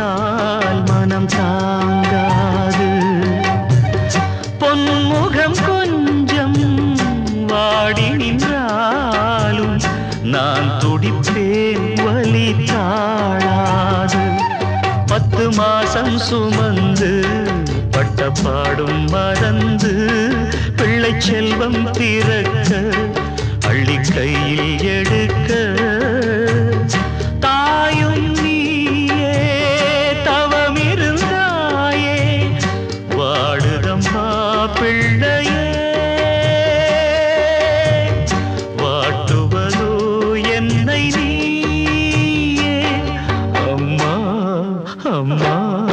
பார்த்தால் மனம் தாங்காது. பொன்முகம் கொஞ்சம் வாடி நின்றாலும் நான் துடிப்பேன் வலி தாழாது. பத்து மாசம் சுமந்து பட்டப்பாடும் மறந்து பிள்ளை செல்வம் பிறக்க அள்ளி கையில் எடுக்க பிள்ளையே வாட்டுவதோ என்னை நீயே. அம்மா.